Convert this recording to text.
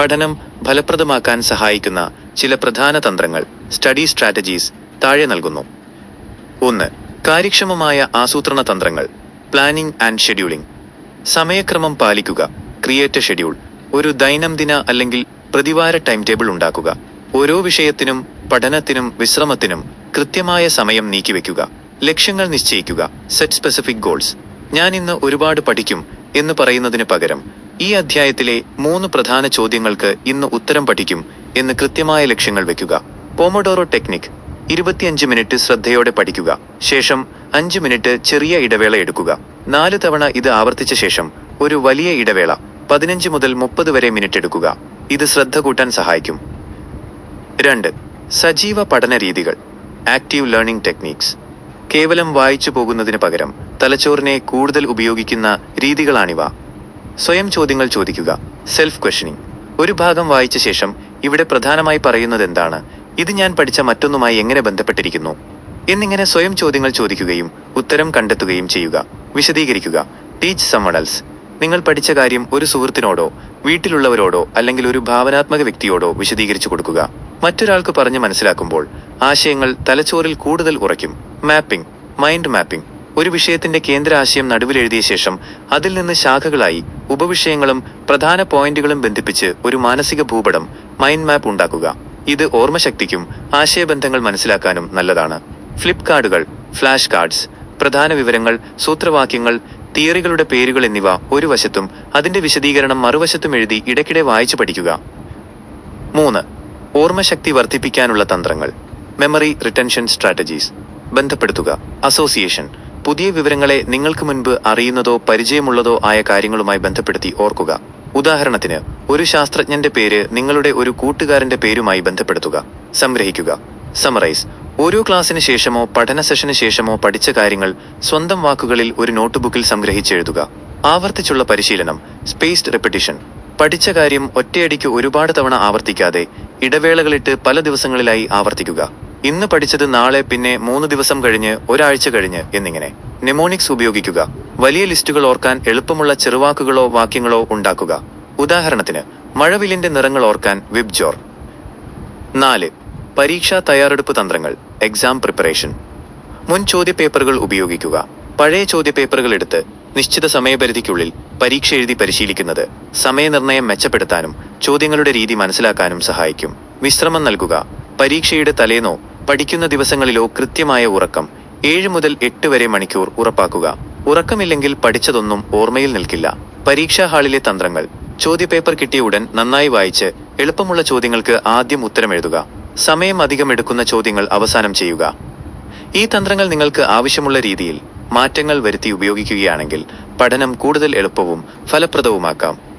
പഠനം ഫലപ്രദമാക്കാൻ സഹായിക്കുന്ന ചില പ്രധാന തന്ത്രങ്ങൾ സ്റ്റഡി സ്ട്രാറ്റജീസ് താഴെ നൽകുന്നു. ഒന്ന് കാര്യക്ഷമമായ ആസൂത്രണ തന്ത്രങ്ങൾ പ്ലാനിംഗ് ആൻഡ് ഷെഡ്യൂളിംഗ്. സമയക്രമം പാലിക്കുക ക്രിയേറ്റ് ഷെഡ്യൂൾ. ഒരു ദൈനംദിന അല്ലെങ്കിൽ പ്രതിവാര ടൈം ടേബിൾ ഉണ്ടാക്കുക. ഓരോ വിഷയത്തിനും പഠനത്തിനും വിശ്രമത്തിനും കൃത്യമായ സമയം നീക്കിവെക്കുക. ലക്ഷ്യങ്ങൾ നിശ്ചയിക്കുക സെറ്റ് സ്പെസിഫിക് ഗോൾസ് ഞാൻ ഇന്ന് ഒരുപാട് പഠിക്കും എന്ന് പറയുന്നതിന് പകരം ഈ അധ്യായത്തിലെ മൂന്ന് പ്രധാന ചോദ്യങ്ങൾക്ക് ഇന്ന് ഉത്തരം പഠിക്കും എന്ന് കൃത്യമായ ലക്ഷ്യങ്ങൾ വെക്കുക. പോമഡോറോ ടെക്നിക് ഇരുപത്തിയഞ്ച് മിനിറ്റ് ശ്രദ്ധയോടെ പഠിക്കുക. ശേഷം അഞ്ച് മിനിറ്റ് ചെറിയ ഇടവേള എടുക്കുക. നാല് തവണ ഇത് ആവർത്തിച്ച ശേഷം ഒരു വലിയ ഇടവേള പതിനഞ്ച് മുതൽ മുപ്പത് വരെ മിനിറ്റ് എടുക്കുക. ഇത് ശ്രദ്ധ കൂട്ടാൻ സഹായിക്കും. രണ്ട്. സജീവ പഠന രീതികൾ. ആക്റ്റീവ് ലേണിംഗ് ടെക്നീക്സ് കേവലം വായിച്ചു പോകുന്നതിന് പകരം തലച്ചോറിനെ കൂടുതൽ ഉപയോഗിക്കുന്ന രീതികളാണിവ. സ്വയം ചോദ്യങ്ങൾ ചോദിക്കുക. സെൽഫ് ക്വസ്റ്റനിങ് ഒരു ഭാഗം വായിച്ച ശേഷം ഇവിടെ പ്രധാനമായി പറയുന്നത് എന്താണ്? ഇത് ഞാൻ പഠിച്ച മറ്റൊന്നുമായി എങ്ങനെ ബന്ധപ്പെട്ടിരിക്കുന്നു? എന്നിങ്ങനെ സ്വയം ചോദ്യങ്ങൾ ചോദിക്കുകയും ഉത്തരം കണ്ടെത്തുകയും ചെയ്യുക. വിശദീകരിക്കുക. ടീച്ച് സമ്മണൽസ് നിങ്ങൾ പഠിച്ച കാര്യം ഒരു സുഹൃത്തിനോടോ വീട്ടിലുള്ളവരോടോ അല്ലെങ്കിൽ ഒരു ഭാവനാത്മക വ്യക്തിയോടോ വിശദീകരിച്ചു കൊടുക്കുക. മറ്റൊരാൾക്ക് പറഞ്ഞ് മനസ്സിലാക്കുമ്പോൾ ആശയങ്ങൾ തലച്ചോറിൽ കൂടുതൽ ഉറയ്ക്കും. മാപ്പിംഗ് മൈൻഡ് മാപ്പിംഗ് ഒരു വിഷയത്തിന്റെ കേന്ദ്ര ആശയം നടുവിലെഴുതിയ ശേഷം അതിൽ നിന്ന് ശാഖകളായി ഉപവിഷയങ്ങളും പ്രധാന പോയിന്റുകളും ബന്ധിപ്പിച്ച് ഒരു മാനസിക ഭൂപടം മൈൻഡ് മാപ്പ് ഉണ്ടാക്കുക. ഇത് ഓർമ്മശക്തിക്കും ആശയബന്ധങ്ങൾ മനസ്സിലാക്കാനും നല്ലതാണ്. ഫ്ലിപ്പ് കാർഡുകൾ ഫ്ലാഷ് കാർഡ്സ് പ്രധാന വിവരങ്ങൾ സൂത്രവാക്യങ്ങൾ തിയറികളുടെ പേരുകൾ എന്നിവ ഒരു വശത്തും അതിന്റെ വിശദീകരണം മറുവശത്തും എഴുതി ഇടയ്ക്കിടെ വായിച്ചു പഠിക്കുക. മൂന്ന് ഓർമ്മശക്തി വർദ്ധിപ്പിക്കാനുള്ള തന്ത്രങ്ങൾ. മെമ്മറി റിട്ടൻഷൻ സ്ട്രാറ്റജീസ് ബന്ധപ്പെടുത്തുക. അസോസിയേഷൻ പുതിയ വിവരങ്ങളെ നിങ്ങൾക്ക് മുൻപ് അറിയുന്നതോ പരിചയമുള്ളതോ ആയ കാര്യങ്ങളുമായി ബന്ധപ്പെടുത്തി ഓർക്കുക. ഉദാഹരണത്തിന് ഒരു ശാസ്ത്രജ്ഞന്റെ പേര് നിങ്ങളുടെ ഒരു കൂട്ടുകാരന്റെ പേരുമായി ബന്ധപ്പെടുത്തുക. സംഗ്രഹിക്കുക. സമറൈസ് ഓരോ ക്ലാസ്സിന് ശേഷമോ പഠന സെഷന് ശേഷമോ പഠിച്ച കാര്യങ്ങൾ സ്വന്തം വാക്കുകളിൽ ഒരു നോട്ട്ബുക്കിൽ സംഗ്രഹിച്ചെഴുതുക. ആവർത്തിച്ചുള്ള പരിശീലനം. സ്പേസ്ഡ് റെപ്പിറ്റീഷൻ പഠിച്ച കാര്യം ഒറ്റയടിക്ക് ഒരുപാട് തവണ ആവർത്തിക്കാതെ ഇടവേളകളിട്ട് പല ദിവസങ്ങളിലായി ആവർത്തിക്കുക. ഇന്ന് പഠിച്ചത് നാളെ പിന്നെ മൂന്ന് ദിവസം കഴിഞ്ഞ് ഒരാഴ്ച കഴിഞ്ഞ് എന്നിങ്ങനെ. നെമോണിക്സ് ഉപയോഗിക്കുക. വലിയ ലിസ്റ്റുകൾ ഓർക്കാൻ എളുപ്പമുള്ള ചെറുവാക്കുകളോ വാക്യങ്ങളോ ഉണ്ടാക്കുക. ഉദാഹരണത്തിന് മഴവില്ലിന്റെ നിറങ്ങൾ ഓർക്കാൻ വിബ്ജോർ. നാല് പരീക്ഷാ തയ്യാറെടുപ്പ് തന്ത്രങ്ങൾ എക്സാം പ്രിപ്പറേഷൻ മുൻ ചോദ്യപേപ്പറുകൾ ഉപയോഗിക്കുക. പഴയ ചോദ്യപേപ്പറുകൾ എടുത്ത് നിശ്ചിത സമയപരിധിക്കുള്ളിൽ പരീക്ഷ എഴുതി പരിശീലിക്കുന്നത് സമയനിർണയം മെച്ചപ്പെടുത്താനും ചോദ്യങ്ങളുടെ രീതി മനസ്സിലാക്കാനും സഹായിക്കും. വിശ്രമം നൽകുക. പരീക്ഷയുടെ തലേന്നോ പഠിക്കുന്ന ദിവസങ്ങളിലോ കൃത്യമായ ഉറക്കം ഏഴ് മുതൽ എട്ട് വരെ മണിക്കൂർ ഉറപ്പാക്കുക. ഉറക്കമില്ലെങ്കിൽ പഠിച്ചതൊന്നും ഓർമ്മയിൽ നിൽക്കില്ല. പരീക്ഷാ ഹാളിലെ തന്ത്രങ്ങൾ. ചോദ്യപേപ്പർ കിട്ടിയ ഉടൻ നന്നായി വായിച്ച് എളുപ്പമുള്ള ചോദ്യങ്ങൾക്ക് ആദ്യം ഉത്തരം എഴുതുക. സമയം അധികം എടുക്കുന്ന ചോദ്യങ്ങൾ അവസാനം ചെയ്യുക. ഈ തന്ത്രങ്ങൾ നിങ്ങൾക്ക് ആവശ്യമുള്ള രീതിയിൽ മാറ്റങ്ങൾ വരുത്തി ഉപയോഗിക്കുകയാണെങ്കിൽ പഠനം കൂടുതൽ എളുപ്പവും ഫലപ്രദവുമാക്കാം.